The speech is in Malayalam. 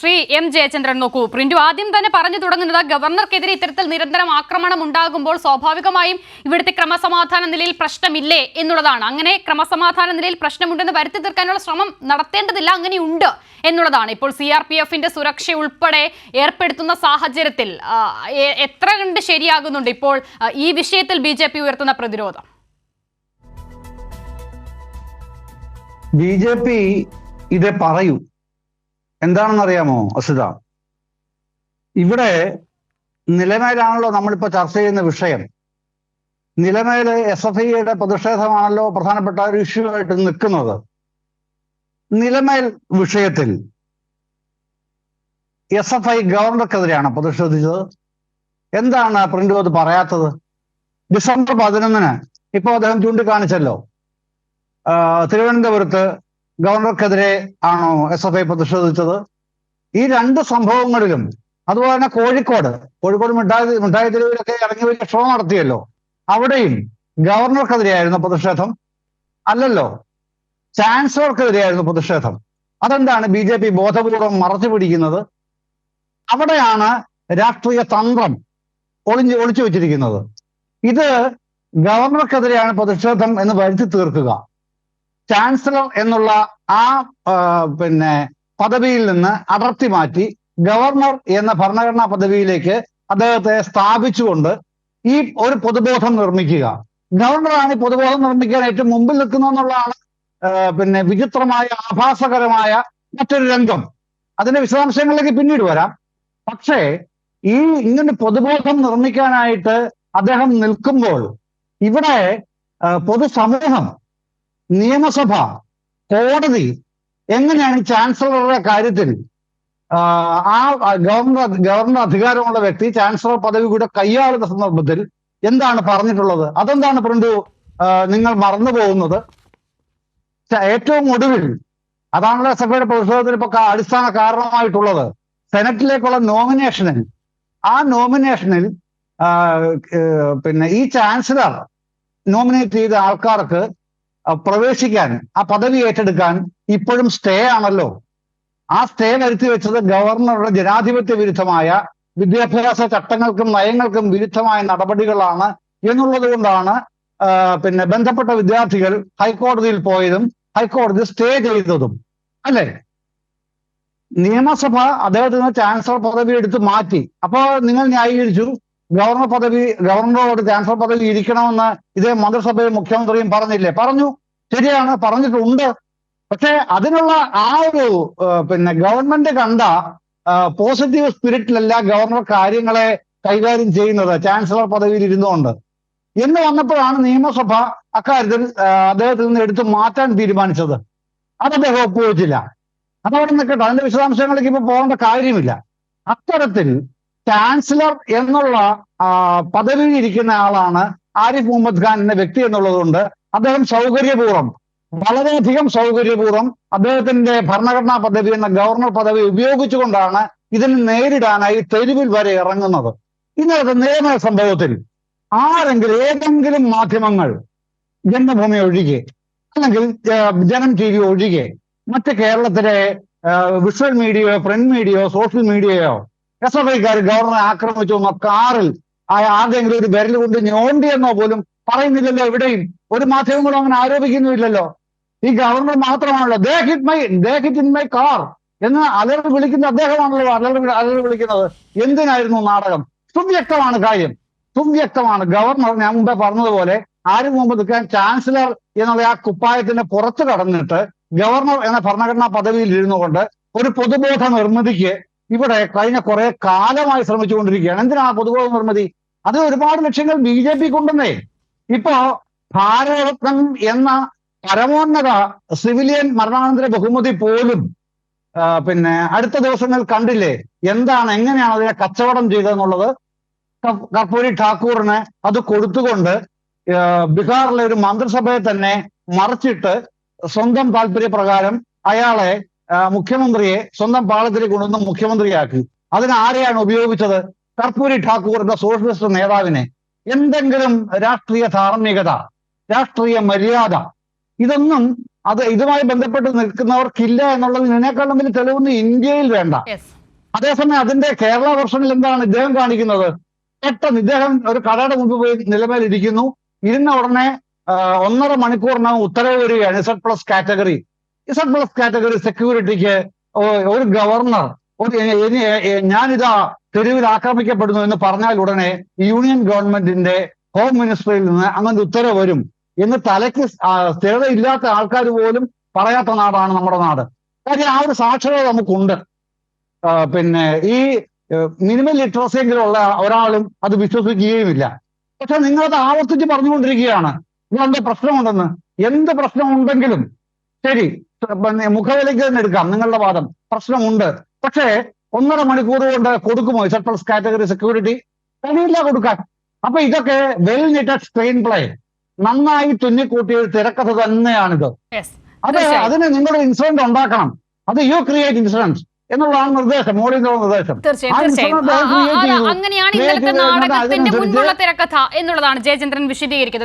ശ്രീ എം ജയചന്ദ്രൻ നോക്കൂ. പ്രിന്റു ആദ്യം തന്നെ പറഞ്ഞു തുടങ്ങുന്നത് ഗവർണർക്കെതിരെ ഇത്തരത്തിൽ നിരന്തരം ആക്രമണം ഉണ്ടാകുമ്പോൾ സ്വാഭാവികമായും ഇവിടുത്തെ ക്രമസമാധാന നിലയിൽ പ്രശ്നമില്ലേ എന്നുള്ളതാണ്. അങ്ങനെ ക്രമസമാധാന നിലയിൽ പ്രശ്നമുണ്ടെന്ന് വരുത്തി തീർക്കാനുള്ള ശ്രമം നടത്തേണ്ടതില്ല അങ്ങനെയുണ്ട് എന്നുള്ളതാണ്. ഇപ്പോൾ സി ആർ പി എഫിന്റെ സുരക്ഷ ഉൾപ്പെടെ ഏർപ്പെടുത്തുന്ന സാഹചര്യത്തിൽ എത്ര കണ്ട് ശരിയാകുന്നുണ്ട് ഇപ്പോൾ ഈ വിഷയത്തിൽ ബി ജെ പി ഉയർത്തുന്ന പ്രതിരോധം? ബി ജെ പി ഇത് പറയൂ. എന്താണെന്നറിയാമോ അസിത ഇവിടെ നിലമേലാണല്ലോ നമ്മളിപ്പോ ചർച്ച ചെയ്യുന്ന വിഷയം. നിലമേൽ എസ് എഫ് ഐയുടെ പ്രതിഷേധമാണല്ലോ പ്രധാനപ്പെട്ട ഒരു ഇഷ്യൂ ആയിട്ട് നിൽക്കുന്നത്. നിലമേൽ വിഷയത്തിൽ എസ് എഫ് ഐ ഗവർണർക്കെതിരെയാണ് പ്രതിഷേധിച്ചത്. എന്താണ് പ്രിന്റ് അത് പറയാത്തത്? ഡിസംബർ പതിനൊന്നിന് ഇപ്പൊ അദ്ദേഹം ചൂണ്ടിക്കാണിച്ചല്ലോ. തിരുവനന്തപുരത്ത് ഗവർണർക്കെതിരെ ആണോ എസ് എഫ് ഐ പ്രതിഷേധിച്ചത്? ഈ രണ്ട് സംഭവങ്ങളിലും അതുപോലെ തന്നെ കോഴിക്കോട് കോഴിക്കോട് മിഠായി മിഠായി തെരുവിലൊക്കെ ഇറങ്ങി വലിയ ഷോ നടത്തിയല്ലോ. അവിടെയും ഗവർണർക്കെതിരെയായിരുന്നു പ്രതിഷേധം. അല്ലല്ലോ ചാൻസലർക്കെതിരെയായിരുന്നു പ്രതിഷേധം. അതെന്താണ് ബി ജെ പി ബോധപൂർവം മറച്ചു പിടിക്കുന്നത്? അവിടെയാണ് രാഷ്ട്രീയ തന്ത്രം ഒളിഞ്ഞു ഒളിച്ചു വെച്ചിരിക്കുന്നത്. ഇത് ഗവർണർക്കെതിരെയാണ് പ്രതിഷേധം എന്ന് വരുത്തി തീർക്കുക. ചാൻസലർ എന്നുള്ള ആ പിന്നെ പദവിയിൽ നിന്ന് അടർത്തി മാറ്റി ഗവർണർ എന്ന ഭരണഘടനാ പദവിയിലേക്ക് അദ്ദേഹത്തെ സ്ഥാപിച്ചുകൊണ്ട് ഈ ഒരു പൊതുബോധം നിർമ്മിക്കുക. ഗവർണറാണ് ഈ പൊതുബോധം നിർമ്മിക്കാൻ ഏറ്റവും മുമ്പിൽ നിൽക്കുന്നതെന്നുള്ളതാണ് പിന്നെ വിചിത്രമായ ആഭാസകരമായ മറ്റൊരു രംഗം. അതിന്റെ വിശദാംശങ്ങളിലേക്ക് പിന്നീട് വരാം. പക്ഷേ ഈ ഇങ്ങനെ പൊതുബോധം നിർമ്മിക്കാനായിട്ട് അദ്ദേഹം നിൽക്കുമ്പോൾ ഇവിടെ പൊതുസമൂഹം നിയമസഭ കോടതി എങ്ങനെയാണ് ചാൻസലറുടെ കാര്യത്തിൽ ആ, ഗവർണർ ഗവർണർ അധികാരമുള്ള വ്യക്തി ചാൻസലർ പദവി കൂടെ കൈയാളുന്ന സന്ദർഭത്തിൽ എന്താണ് പറഞ്ഞിട്ടുള്ളത്? അതെന്താണ് ആ, നിങ്ങൾ മറന്നു പോകുന്നത്? ഏറ്റവും ഒടുവിൽ അതാണല്ലോ സഭയുടെ പ്രതിഷേധത്തിന് ഇപ്പൊ അടിസ്ഥാന കാരണമായിട്ടുള്ളത്. സെനറ്റിലേക്കുള്ള നോമിനേഷനിൽ ആ നോമിനേഷനിൽ പിന്നെ ഈ ചാൻസലർ നോമിനേറ്റ് ചെയ്ത ആൾക്കാർക്ക് പ്രവേശിക്കാൻ ആ പദവി ഏറ്റെടുക്കാൻ ഇപ്പോഴും സ്റ്റേ ആണല്ലോ. ആ സ്റ്റേ വരുത്തി വെച്ചത് ഗവർണറുടെ ജനാധിപത്യ വിരുദ്ധമായ വിദ്യാഭ്യാസ ചട്ടങ്ങൾക്കും നയങ്ങൾക്കും വിരുദ്ധമായ നടപടികളാണ് എന്നുള്ളത് കൊണ്ടാണ് പിന്നെ ബന്ധപ്പെട്ട വിദ്യാർത്ഥികൾ ഹൈക്കോടതിയിൽ പോയതും ഹൈക്കോടതി സ്റ്റേ ചെയ്തതും. അല്ലേ? നിയമസഭ അദ്ദേഹത്തിന് ചാൻസലർ പദവി എടുത്ത് മാറ്റി. അപ്പോ നിങ്ങൾ ന്യായീകരിച്ചു. ഗവർണർ പദവി ഗവർണറോട് ചാൻസലർ പദവി ഇരിക്കണമെന്ന് ഇതേ മന്ത്രിസഭയിൽ മുഖ്യമന്ത്രിയും പറഞ്ഞില്ലേ? പറഞ്ഞു. ശരിയാണ് പറഞ്ഞിട്ടുണ്ട്. പക്ഷെ അതിനുള്ള ആ ഒരു പിന്നെ ഗവൺമെന്റ് കണ്ട പോസിറ്റീവ് സ്പിരിറ്റിലല്ല ഗവർണർ കാര്യങ്ങളെ കൈകാര്യം ചെയ്യുന്നത്. ചാൻസലർ പദവിയിൽ ഇരുന്നുകൊണ്ട്. എന്ന് വന്നപ്പോഴാണ് നിയമസഭ അക്കാര്യത്തിൽ അദ്ദേഹത്തിൽ നിന്ന് എടുത്തു മാറ്റാൻ തീരുമാനിച്ചത്. അത് അദ്ദേഹം ഒപ്പുവെച്ചില്ല അതവിടെ നിൽക്കട്ടെ. അതിന്റെ വിശദാംശങ്ങളിലേക്ക് ഇപ്പൊ പോകേണ്ട കാര്യമില്ല. അത്തരത്തിൽ ചാൻസലർ എന്നുള്ള പദവിയിൽ ഇരിക്കുന്ന ആളാണ് ആരിഫ് മുഹമ്മദ് ഖാൻ എന്ന വ്യക്തി എന്നുള്ളത് കൊണ്ട് അദ്ദേഹം സൗകര്യപൂർവം വളരെയധികം സൗകര്യപൂർവം അദ്ദേഹത്തിന്റെ ഭരണഘടനാ പദവി എന്ന ഗവർണർ പദവി ഉപയോഗിച്ചുകൊണ്ടാണ് ഇതിനെ നേരിടാനായി തെരുവിൽ വരെ ഇറങ്ങുന്നത്. ഇന്നലത്തെ നിയമ സംഭവത്തിൽ ആരെങ്കിലും ഏതെങ്കിലും മാധ്യമങ്ങൾ ജന്മഭൂമി ഒഴികെ അല്ലെങ്കിൽ ജനം ടി വി ഒഴികെ മറ്റ് കേരളത്തിലെ വിഷ്വൽ മീഡിയയോ പ്രിന്റ് മീഡിയയോ സോഷ്യൽ മീഡിയയോ എസ് എഫ് ഐക്കാർ ഗവർണറെ ആക്രമിച്ചു എന്ന കാറിൽ ആ ആരുടെയെങ്കിലും ഒരു വിരൽ കൊണ്ട് ഞോണ്ടി എന്നോ പോലും പറയുന്നില്ലല്ലോ എവിടെയും. ഒരു മാധ്യമങ്ങളും അങ്ങനെ ആരോപിക്കുന്നുമില്ലല്ലോ. ഈ governor മാത്രമാണല്ലോ. They hit my they hit in my car എന്ന് അലറി വിളിക്കുന്ന അദ്ദേഹമാണല്ലോ അലറി അലറി വിളിക്കുന്നത്. എന്തിനായിരുന്നു നാടകം? സുവ്യക്തമാണ് കാര്യം. സുവ്യക്തമാണ്. ഗവർണർ ഞാൻ മുമ്പേ പറഞ്ഞതുപോലെ ആരും മുമ്പ് നിൽക്കാൻ ചാൻസലർ എന്നുള്ള ആ കുപ്പായത്തിന്റെ പുറത്ത് കടന്നിട്ട് ഗവർണർ എന്ന ഭരണഘടനാ പദവിയിൽ ഇരുന്നു കൊണ്ട് ഒരു പൊതുബോധ നിർമ്മിതിക്ക് ഇവിടെ കഴിഞ്ഞ കുറെ കാലമായി ശ്രമിച്ചുകൊണ്ടിരിക്കുകയാണ്. എന്തിനാ പൊതുബോധ നിർമ്മിതി? അത് ഒരുപാട് ലക്ഷ്യങ്ങൾ ബി ജെ പി കൊണ്ടുവന്നേ ഇപ്പോ ഭാരതരത്നം എന്ന പരമോന്നത സിവിലിയൻ മരണാനന്തര ബഹുമതി പോലും പിന്നെ അടുത്ത ദിവസങ്ങൾ കണ്ടില്ലേ? എന്താണ് എങ്ങനെയാണ് അതിനെ കച്ചവടം ചെയ്തതെന്നുള്ളത്? കർപ്പൂരി ഠാക്കൂറിന് അത് കൊടുത്തുകൊണ്ട് ബീഹാറിലെ ഒരു മന്ത്രിസഭയെ തന്നെ മറിച്ചിട്ട് സ്വന്തം താല്പര്യപ്രകാരം അയാളെ മുഖ്യമന്ത്രിയെ സ്വന്തം പാളത്തിലേക്ക് കൊണ്ടുവന്ന് മുഖ്യമന്ത്രിയാക്കി. അതിന് ആരെയാണ് ഉപയോഗിച്ചത്? കർപ്പൂരി ഠാക്കൂർ എന്ന സോഷ്യലിസ്റ്റ് നേതാവിനെ. എന്തെങ്കിലും രാഷ്ട്രീയ ധാർമ്മികത രാഷ്ട്രീയ മര്യാദ ഇതൊന്നും അത് ഇതുമായി ബന്ധപ്പെട്ട് നിൽക്കുന്നവർക്കില്ല എന്നുള്ളത് ഇതിനേക്കാളും വലിയ തെളിവൊന്നും ഇന്ത്യയിൽ വേണ്ട. അതേസമയം അതിന്റെ കേരള വെർഷനിൽ എന്താണ് ഇദ്ദേഹം കാണിക്കുന്നത്? പെട്ടെന്ന് ഇദ്ദേഹം ഒരു കടയുടെ മുമ്പ് പോയി നിലമേലിരിക്കുന്നു. ഇരുന്ന ഉടനെ ഒന്നര മണിക്കൂറിനകം ഉത്തരവ് വരികയാണ് Z plus category Z plus category സെക്യൂരിറ്റിക്ക് ഒരു ഗവർണർ ഒരു ഞാനിതാ തെരുവിൽ ആക്രമിക്കപ്പെടുന്നു എന്ന് പറഞ്ഞാൽ ഉടനെ യൂണിയൻ ഗവൺമെന്റിന്റെ ഹോം മിനിസ്റ്ററിൽ നിന്ന് അങ്ങനെ ഉത്തരവ് വരും. എന്ന് തലയ്ക്ക് സ്ഥിരതയില്ലാത്ത ആൾക്കാർ പോലും പറയാത്ത നാടാണ് നമ്മുടെ നാട്. കാര്യം ആ ഒരു സാക്ഷരത നമുക്കുണ്ട്. പിന്നെ ഈ മിനിമം ലിറ്ററസി എങ്കിലും ഉള്ള ഒരാളും അത് വിശ്വസിക്കുകയുമില്ല. പക്ഷെ നിങ്ങളത് ആവർത്തിച്ച് പറഞ്ഞുകൊണ്ടിരിക്കുകയാണ്. ഇതെന്താ പ്രശ്നമുണ്ടെന്ന്. എന്ത് പ്രശ്നമുണ്ടെങ്കിലും ശരി. പിന്നെ മുഖവിലേക്ക് തന്നെ എടുക്കാം. നിങ്ങളുടെ വാദം. പ്രശ്നമുണ്ട്. പക്ഷേ ഒന്നര മണിക്കൂർ കൊണ്ട് കൊടുക്കുമോ? ഇസഡ് പ്ലസ് കാറ്റഗറി സെക്യൂരിറ്റി കഴിയില്ല കൊടുക്കാൻ. അപ്പൊ ഇതൊക്കെ വെൽ നിറ്റഡ് സ്ക്രീൻ പ്ലേ നന്നായി തുന്നിക്കൂട്ടിയ തിരക്കഥ തന്നെയാണിത്. അത്. അതിന് നിങ്ങളുടെ ഇൻസിഡന്റ് ഉണ്ടാക്കണം. അത് യു ക്രിയേറ്റ് ഇൻസിഡൻസ് എന്നുള്ളതാണ് നിർദ്ദേശം. മോഡിന്റെ നിർദ്ദേശം. അങ്ങനെയാണ് ഇന്നലത്തെ നാടകത്തിന്റെ മുൻപുള്ള തിരക്കഥ എന്നുള്ളതാണ് ജയചന്ദ്രൻ വിശദീകരിക്കുന്നത്.